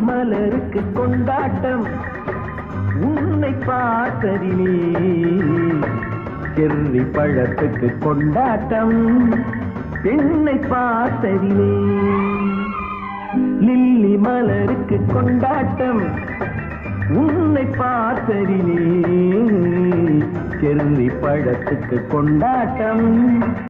மலருக்கு கொண்டாட்டம் உன்னை பார்த்ததிலே. செர்ரி பழத்துக்கு கொண்டாட்டம் பெண்ணை பார்த்ததிலே. மலருக்கு கொண்டாட்டம். உன்னை பார்த்ததிலே செர்ரி பழத்துக்கு கொண்டாட்டம்.